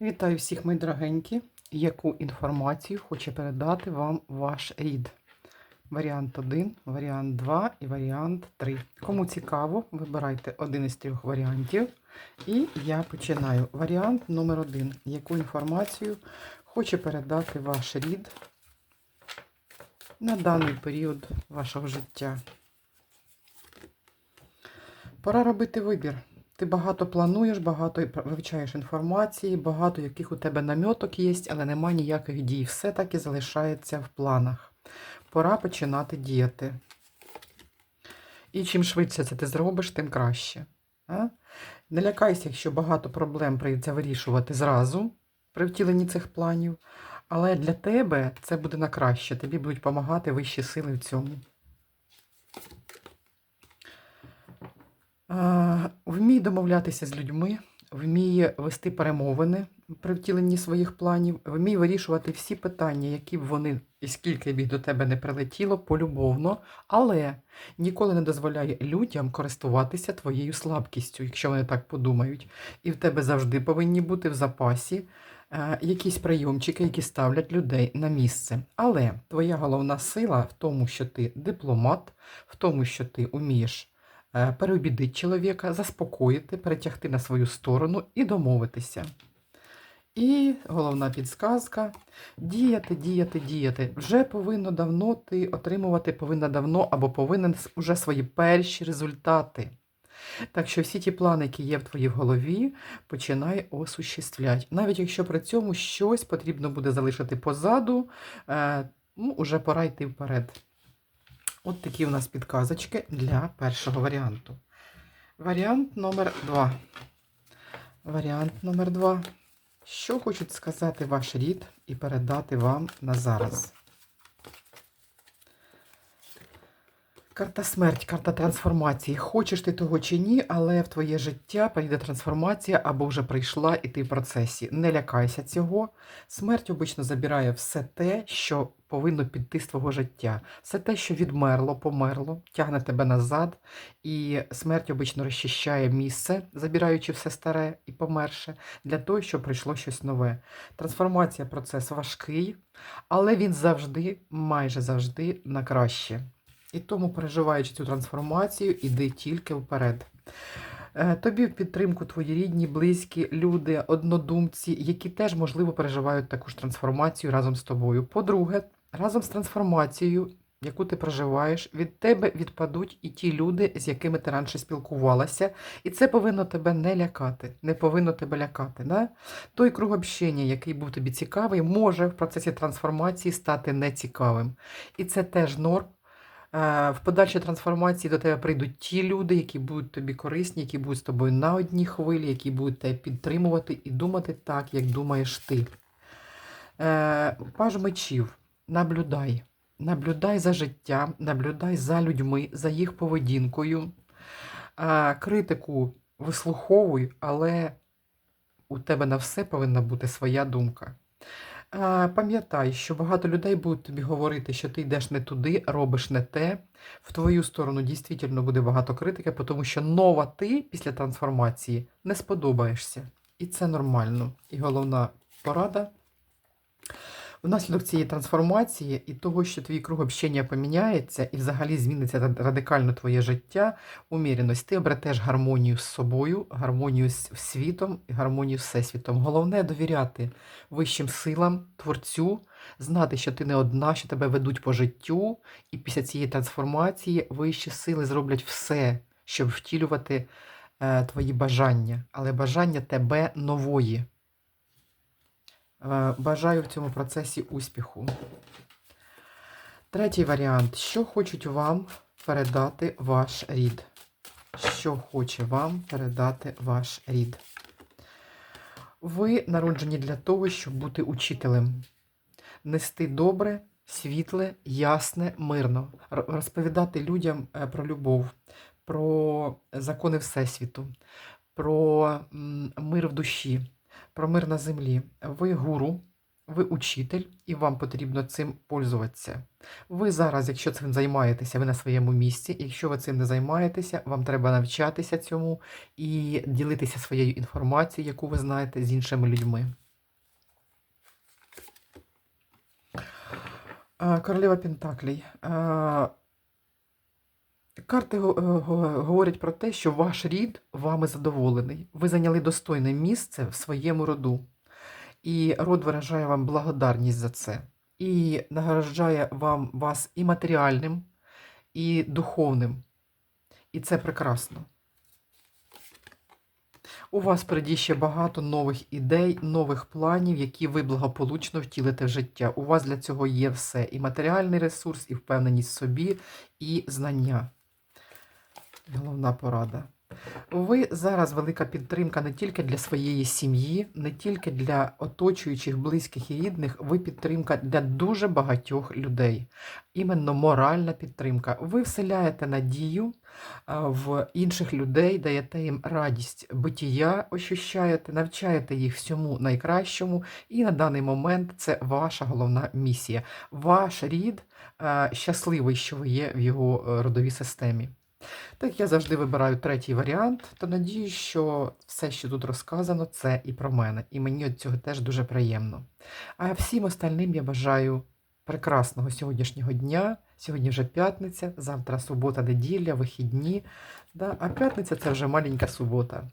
Вітаю всіх, мої дорогенькі. Яку інформацію хоче передати вам ваш рід? Варіант 1, варіант 2 і варіант 3. Кому цікаво, вибирайте один із трьох варіантів. І я починаю. Варіант номер 1. Яку інформацію хоче передати ваш рід на даний період вашого життя? Пора робити вибір. Ти багато плануєш, багато вивчаєш інформації, багато яких у тебе намьоток є, але нема ніяких дій. Все так і залишається в планах. Пора починати діяти. І чим швидше це ти зробиш, тим краще. А? Не лякайся, якщо багато проблем прийдеться вирішувати зразу при втіленні цих планів. Але для тебе це буде на краще. Тобі будуть допомагати вищі сили в цьому. А, Вмій домовлятися з людьми, вмій вести перемовини при втіленні своїх планів, вмій вирішувати всі питання, які б вони і скільки б їх до тебе не прилетіло, полюбовно, але ніколи не дозволяє людям користуватися твоєю слабкістю, якщо вони так подумають. І в тебе завжди повинні бути в запасі е, якісь прийомчики, які ставлять людей на місце. Але твоя головна сила в тому, що ти дипломат, в тому, що ти вмієш е, переобідити чоловіка, заспокоїти, перетягти на свою сторону і домовитися. І головна підсказка діяти, діяти, діяти. Вже повинно давно ти отримувати повинна давно або повинен уже свої перші результати. Так що всі ті плани, які є в твоїй голові, починай осуществляти. Навіть якщо при цьому щось потрібно буде залишити позаду, е, ну, уже пора йти вперед. От такі у нас підказочки для першого варіанту. Варіант номер два. Варіант номер два. Що хочуть сказати ваш рід і передати вам на зараз? Карта смерть, карта трансформації. Хочеш ти того чи ні, але в твоє життя прийде трансформація або вже прийшла і ти в процесі. Не лякайся цього. Смерть обично забирає все те, що повинно піти з твого життя. Все те, що відмерло, померло, тягне тебе назад, і смерть обично розчищає місце, забираючи все старе і померше, для того, щоб прийшло щось нове. Трансформація процес важкий, але він завжди, майже завжди на краще. І тому, переживаючи цю трансформацію, іди тільки вперед. Е, тобі в підтримку твої рідні, близькі, люди, однодумці, які теж, можливо, переживають таку ж трансформацію разом з тобою. По-друге, разом з трансформацією, яку ти проживаєш, від тебе відпадуть і ті люди, з якими ти раніше спілкувалася. І це повинно тебе не лякати, не повинно тебе лякати. Да? Той круг общення, який був тобі цікавий, може в процесі трансформації стати нецікавим. І це теж норм. Е, в подальшій трансформації до тебе прийдуть ті люди, які будуть тобі корисні, які будуть з тобою на одній хвилі, які будуть тебе підтримувати і думати так, як думаєш ти. Е, паж мечів, наблюдай. Наблюдай за життям, наблюдай за людьми, за їх поведінкою. Е, критику вислуховуй, але у тебе на все повинна бути своя думка. Пам'ятай, що багато людей будуть тобі говорити, що ти йдеш не туди, робиш не те. В твою сторону дійсно буде багато критики, тому що нова ти після трансформації не сподобаєшся. І це нормально. І головна порада Внаслідок цієї трансформації і того, що твій круг общення поміняється і взагалі зміниться радикально твоє життя, уміреність, ти обретеш гармонію з собою, гармонію з світом і гармонію з всесвітом. Головне довіряти вищим силам, творцю, знати, що ти не одна, що тебе ведуть по життю, і після цієї трансформації вищі сили зроблять все, щоб втілювати е, твої бажання, але бажання тебе нової. Е, бажаю в цьому процесі успіху. Третій варіант. Що хочуть вам передати ваш рід? Що хоче вам передати ваш рід? Ви народжені для того, щоб бути учителем, нести добре, світле, ясне, мирно, розповідати людям е, про любов, про закони Всесвіту, про мир в душі про мир на землі. Ви гуру, ви учитель, і вам потрібно цим пользуватися. Ви зараз, якщо цим займаєтеся, ви на своєму місці. Якщо ви цим не займаєтеся, вам треба навчатися цьому і ділитися своєю інформацією, яку ви знаєте, з іншими людьми. Е, королева Пентаклій. Е, Карти е, го- говорять про те, що ваш рід вами задоволений. Ви зайняли достойне місце в своєму роду. І род виражає вам благодарність за це. І награждає вам вас і матеріальним, і духовним. І це прекрасно. У вас впереді ще багато нових ідей, нових планів, які ви благополучно втілите в життя. У вас для цього є все: і матеріальний ресурс, і впевненість в собі, і знання. Головна порада. Ви зараз велика підтримка не тільки для своєї сім'ї, не тільки для оточуючих, близьких і рідних, ви підтримка для дуже багатьох людей. Іменно моральна підтримка. Ви вселяєте надію в інших людей, даєте їм радість битія, ощущаєте, навчаєте їх всьому найкращому, і на даний момент це ваша головна місія. Ваш рід щасливий, що ви є в його е, родовій системі. Так, я завжди вибираю третій варіант, то надію, що все, що тут розказано, це і про мене. І мені від цього теж дуже приємно. А всім остальним я бажаю прекрасного сьогоднішнього дня. Сьогодні вже п'ятниця, завтра субота, неділя, вихідні. Да? А п'ятниця це вже маленька субота.